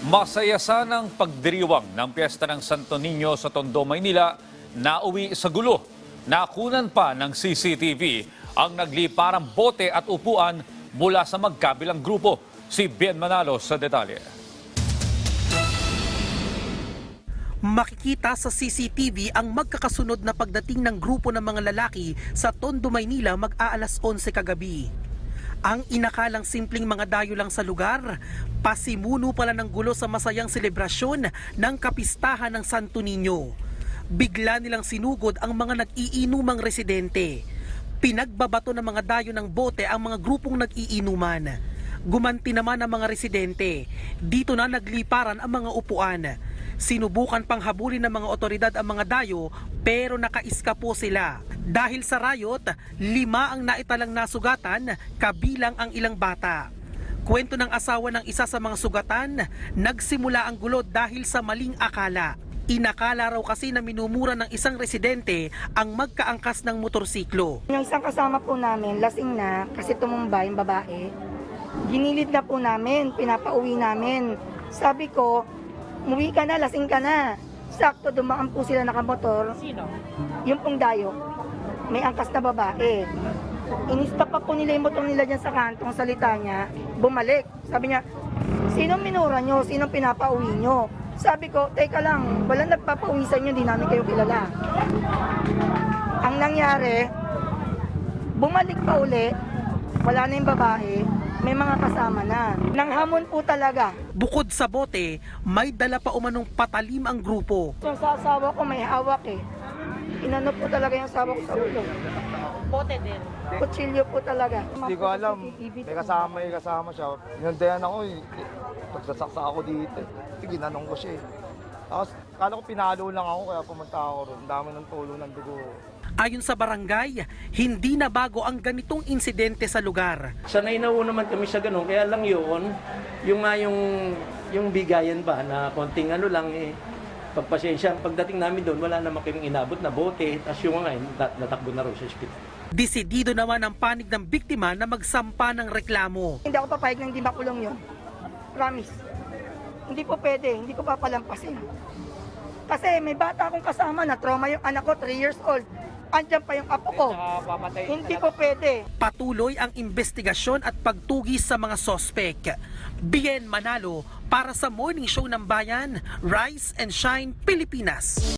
Masaya sanang pagdiriwang ng piyesta ng Santo Niño sa Tondo, Maynila na uwi sa gulo. Nakunan pa ng CCTV ang nagliparang bote at upuan mula sa magkabilang grupo. Si Bien Manalo sa detalye. Makikita sa CCTV ang magkakasunod na pagdating ng grupo ng mga lalaki sa Tondo, Maynila mag-aalas 11 kagabi. Ang inakalang simpleng mga dayo lang sa lugar, pasimuno pala ng gulo sa masayang selebrasyon ng kapistahan ng Santo Niño. Bigla nilang sinugod ang mga nag-iinumang residente. Pinagbabato ng mga dayo ng bote ang mga grupong nag-iinuman. Gumanti naman ang mga residente. Dito na nagliparan ang mga upuan. Sinubukan pang habulin ng mga otoridad ang mga dayo pero nakaiska po sila. Dahil sa riot, lima ang naitalang nasugatan kabilang ang ilang bata. Kwento ng asawa ng isa sa mga sugatan, nagsimula ang gulo dahil sa maling akala. Inakala raw kasi na minumura ng isang residente ang magkaangkas ng motorsiklo. Yung isang kasama po namin, lasing na kasi tumumba yung babae. Ginilid na po namin, pinapauwi namin. Sabi ko, umuwi ka na, lasing ka na. Sakto, dumaan po sila nakamotor. Sino? Yung pong dayo. May angkas na babae. Inista pa po nila yung motor nila dyan sa kantong salita niya. Bumalik. Sabi niya, sino minura nyo? Sino pinapauwi nyo? Sabi ko, teka lang, walang nagpapauwi sa inyo, hindi namin kayo kilala. Ang nangyari, bumalik pa uli, wala na yung babae, may mga kasama na. Nang hamon po talaga. Bukod sa bote, may dala pa umanong patalim ang grupo. Yung sa asawa ko may hawak eh. Inano po talaga yung asawa ko sa ulo. Bote din. Kutsilyo po talaga. Hindi ko alam. May kasama, may kasama siya. Inundayan ako eh. Pagsasaksa ako dito. eh. Ginanong ko siya eh. Tapos, kala ko pinalo lang ako kaya pumunta ako ron. Ang dami ng tulo ng dugo. Ayon sa barangay, hindi na bago ang ganitong insidente sa lugar. Sanay na naman kami sa ganun, kaya lang yun, yung nga yung, yung bigayan ba na konting ano lang eh, pagpasensya. Pagdating namin doon, wala naman kaming inabot na bote, tapos yung nga, eh, nat- natakbo na raw sa ospital. Desidido naman ang panig ng biktima na magsampa ng reklamo. Hindi ako papayag na hindi makulong yun. Promise. Hindi po pwede, hindi ko papalampasin. Kasi may bata akong kasama na trauma yung anak ko, 3 years old. Andyan pa yung apo ko. Hindi po pwede. Patuloy ang investigasyon at pagtugis sa mga sospek. Bien Manalo para sa Morning Show ng Bayan, Rise and Shine Pilipinas.